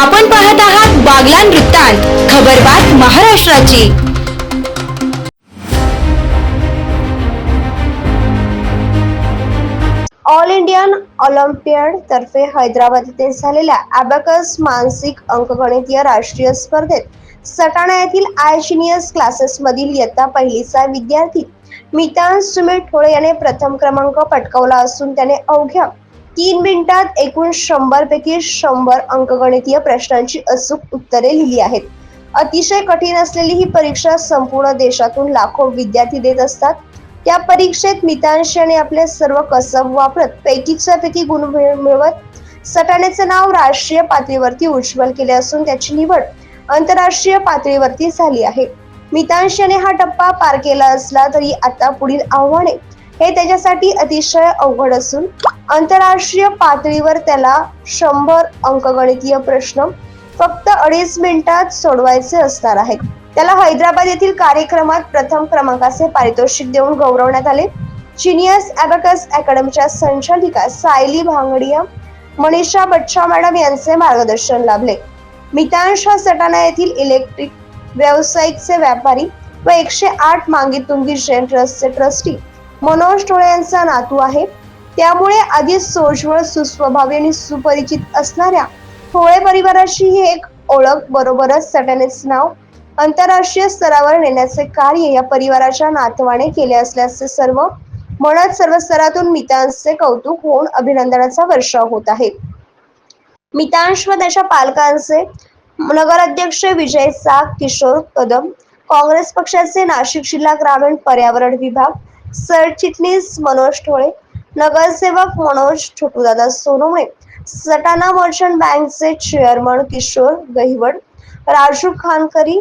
आपण पाहत आहात बागलान वृत्तांत खबरबात महाराष्ट्राची. ऑल इंडियन ऑलिम्पियड तर्फे हैदराबाद येथे झालेल्या अबॅकस मानसिक अंकगणितीय राष्ट्रीय स्पर्धेत सटाणा येथील आयशिनियस क्लासेस मधील इयत्ता पहिलीचा विद्यार्थी मितान सुमित ठोळे याने प्रथम क्रमांक पटकावला असून त्याने अवघ्या तीन मिनिटात एकूण शंभर पैकी शंभर अंकगणितीय प्रश्नांची अचूक उत्तरे लिहिली आहेत. अतिशय कठीण असलेली ही परीक्षा संपूर्ण देशातून लाखो विद्यार्थी देत असतात. त्या परीक्षेत मितांशाने आपले सर्व कसब वापरत पैकीच्या पैकी गुण मिळवत सटाण्याचे नाव राष्ट्रीय पातळीवरती उज्ज्वल केले असून त्याची निवड आंतरराष्ट्रीय पातळीवरती झाली आहे. मितांशाने हा टप्पा पार केला असला तरी आता पुढील आव्हाने हे त्याच्यासाठी अतिशय अवघड असून आंतरराष्ट्रीय पातळीवर त्याला शंभर अंकगणितीय प्रश्न फक्त अडीच मिनिटात सोडवायचे असणार आहेत. त्याला हैदराबाद येथील कार्यक्रमात प्रथम क्रमांकाचे पारितोषिक देऊन गौरवण्यात आले. जिनियस अबॅकस अकॅडमीच्या संचालिका सायली भांगडिया मनीषा बच्चा मॅडम यांचे मार्गदर्शन लाभले. मितांश हा सटाणा येथील इलेक्ट्रिक व्यावसायिकचे व्यापारी व एकशे आठ मांगी तुंगी जैन ट्रस्टचे ट्रस्टी मनोज टोळे यांचा नातू आहे. त्यामुळे आधीच सोज्वळ सुस्वभावी आणि सुपरिचित असणाऱ्या होळे परिवाराची ही एक ओळख बरोबरच सटाण्याचे नाव आंतरराष्ट्रीय स्तरावर नेण्याचे कार्य या परिवाराच्या नातवाने केले असल्याचे सर्व म्हणत सर्व स्तरातून मितांशचे कौतुक होऊन अभिनंदनाचा वर्षाव होत आहे. मितांश व त्याच्या पालकांचे नगराध्यक्ष विजय साग किशोर कदम काँग्रेस पक्षाचे नाशिक जिल्हा ग्रामीण पर्यावरण विभाग सरचिटणीस मनोज ठोळे नगरसेवक मनोज छोटूदादा सोनवणे सटाणा मर्चंट बँकचे चेअरमन किशोर गहिवड राजू खानकरी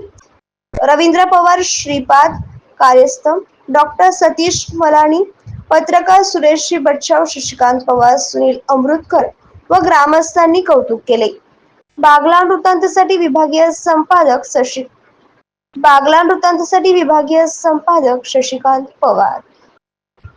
रवींद्र पवार श्रीपाद कार्यस्थम डॉक्टर सतीश मलानी पत्रकार सुरेश बच्चाव शशिकांत पवार सुनील अमृतकर व ग्रामस्थांनी कौतुक केले. बागला वृत्तांतसाठी विभागीय संपादक शशी बागला वृत्तांतसाठी विभागीय संपादक शशिकांत पवार.